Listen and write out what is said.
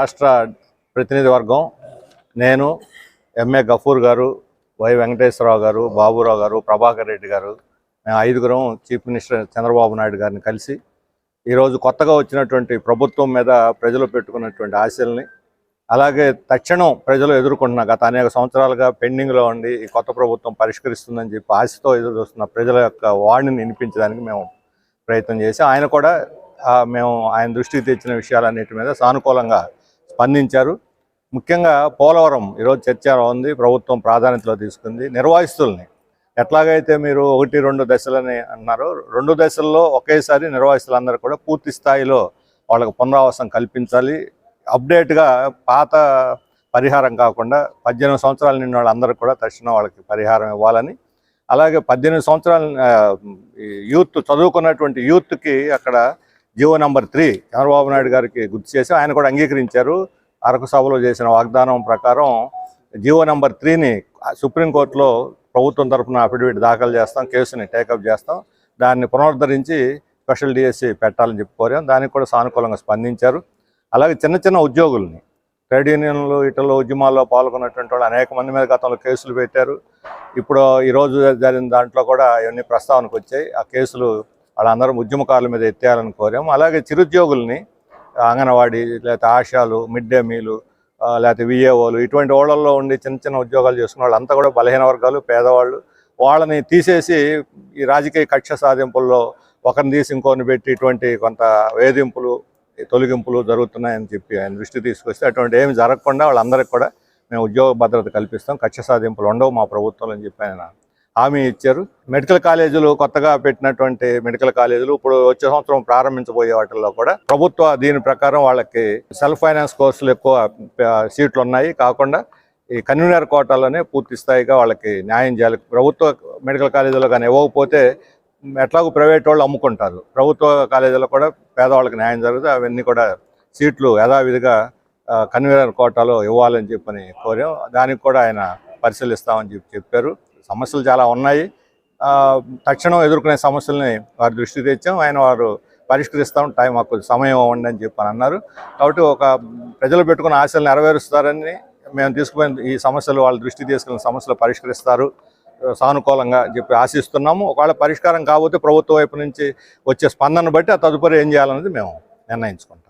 రాష్ట్ర ప్రతినిధి వర్గం. నేను ఎంఏ గఫూర్ గారు వై వెంకటేశ్వరరావు గారు బాబురావు గారు ప్రభాకర్ రెడ్డి గారు మేము ఐదుగురం చీఫ్ మినిస్టర్ చంద్రబాబు నాయుడు గారిని కలిసి ఈరోజు కొత్తగా వచ్చినటువంటి ప్రభుత్వం మీద ప్రజలు పెట్టుకున్నటువంటి ఆశల్ని అలాగే తక్షణం ప్రజలు ఎదుర్కొంటున్న గత అనేక సంవత్సరాలుగా పెండింగ్లో ఉండి ఈ కొత్త ప్రభుత్వం పరిష్కరిస్తుందని చెప్పి ఆశతో ఎదురు చూస్తున్న ప్రజల యొక్క వాణిని వినిపించడానికి మేము ప్రయత్నం చేసి ఆయన కూడా మేము ఆయన దృష్టికి తెచ్చిన విషయాలన్నిటి మీద సానుకూలంగా స్పందించారు. ముఖ్యంగా పోలవరం ఈరోజు చర్చ ఉంది ప్రభుత్వం ప్రాధాన్యతలో తీసుకుంది నిర్వాహిస్తుల్ని ఎట్లాగైతే మీరు ఒకటి రెండు దశలని అన్నారు రెండు దశల్లో ఒకేసారి నిర్వాహిస్తులందరూ కూడా పూర్తి స్థాయిలో వాళ్ళకి పునరావాసం కల్పించాలి. అప్డేట్గా పాత పరిహారం కాకుండా పద్దెనిమిది సంవత్సరాలు నిన్న వాళ్ళందరూ కూడా తక్షణం వాళ్ళకి పరిహారం ఇవ్వాలని. అలాగే పద్దెనిమిది సంవత్సరాల యూత్ చదువుకున్నటువంటి యూత్కి అక్కడ GO number three Chandrababu Naidu గారికి గుర్తు చేసి ఆయన కూడా అంగీకరించారు. అరకు సభలో చేసిన వాగ్దానం ప్రకారం జీవో నంబర్ త్రీని సుప్రీంకోర్టులో ప్రభుత్వం తరఫున అఫిడవిట్ దాఖలు చేస్తాం కేసుని టేకప్ చేస్తాం. దాన్ని పునరుద్ధరించి స్పెషల్ డిఎస్సి పెట్టాలని చెప్పి కోరాం. దానికి కూడా సానుకూలంగా స్పందించారు. అలాగే చిన్న చిన్న ఉద్యోగుల్ని ట్రేడ్ యూనియన్లు ఇటలో ఉద్యమాల్లో పాల్గొన్నటువంటి వాళ్ళు అనేక మంది మీద గతంలో కేసులు పెట్టారు. ఇప్పుడు ఈరోజు జరిగిన దాంట్లో కూడా ఇవన్నీ ప్రస్తావనకు వచ్చాయి. ఆ కేసులు వాళ్ళందరం ఉద్యమకారుల మీద ఎత్తేయాలని కోరాం అలాగే చిరుద్యోగుల్ని అంగన్వాడీ లేకపోతే ఆశాలు మిడ్ డే మీలు లేకపోతే విఏఓలు ఇటువంటి ఓళ్ళల్లో ఉండి చిన్న చిన్న ఉద్యోగాలు చేసుకున్న వాళ్ళంతా కూడా బలహీన వర్గాలు పేదవాళ్ళు వాళ్ళని తీసేసి ఈ రాజకీయ కక్ష సాధింపుల్లో ఒకరిని తీసి ఇంకోని పెట్టి ఇటువంటి కొంత వేధింపులు తొలగింపులు జరుగుతున్నాయని చెప్పి ఆయన దృష్టి తీసుకొస్తే అటువంటి ఏమి జరగకుండా వాళ్ళందరికీ కూడా మేము ఉద్యోగ భద్రత కల్పిస్తాం కక్ష సాధింపులు ఉండవు మా ప్రభుత్వంలో అని చెప్పి ఆయన హామీ ఇచ్చారు. మెడికల్ కాలేజీలు కొత్తగా పెట్టినటువంటి మెడికల్ కాలేజీలు ఇప్పుడు వచ్చే సంవత్సరం ప్రారంభించబోయే వాటిల్లో కూడా ప్రభుత్వ దీని ప్రకారం వాళ్ళకి సెల్ఫ్ ఫైనాన్స్ కోర్సులు ఎక్కువ సీట్లు ఉన్నాయి. కాకుండా ఈ కన్వీనర్ కోటాలోనే పూర్తి స్థాయిగా వాళ్ళకి న్యాయం చేయాలి. ప్రభుత్వ మెడికల్ కాలేజీలో కానీ ఇవ్వకపోతే ఎట్లాగో ప్రైవేట్ వాళ్ళు అమ్ముకుంటారు. ప్రభుత్వ కాలేజీలో కూడా పేదవాళ్ళకి న్యాయం జరుగుతుంది. అవన్నీ కూడా సీట్లు యథావిధిగా కన్వీనర్ కోటాలో ఇవ్వాలని చెప్పని కోరాం. దానికి కూడా ఆయన పరిశీలిస్తామని చెప్పి చెప్పారు. సమస్యలు చాలా ఉన్నాయి. తక్షణం ఎదుర్కొనే సమస్యల్ని వారి దృష్టి తెచ్చాం. ఆయన వారు పరిష్కరిస్తాం. టైం మాకు సమయం ఇవ్వండి అని చెప్పి అన్నారు. కాబట్టి ఒక ప్రజలు పెట్టుకున్న ఆశలు నెరవేరుస్తారని మేము తీసుకుపోయిన ఈ సమస్యలు వాళ్ళ దృష్టి తీసుకున్న సమస్యలు పరిష్కరిస్తారు. సానుకూలంగా చెప్పి ఆశిస్తున్నాము. ఒకవేళ పరిష్కారం కాకపోతే ప్రభుత్వం వైపు నుంచి వచ్చే స్పందన బట్టి ఆ తదుపరి ఏం చేయాలనేది మేము నిర్ణయించుకుంటాం.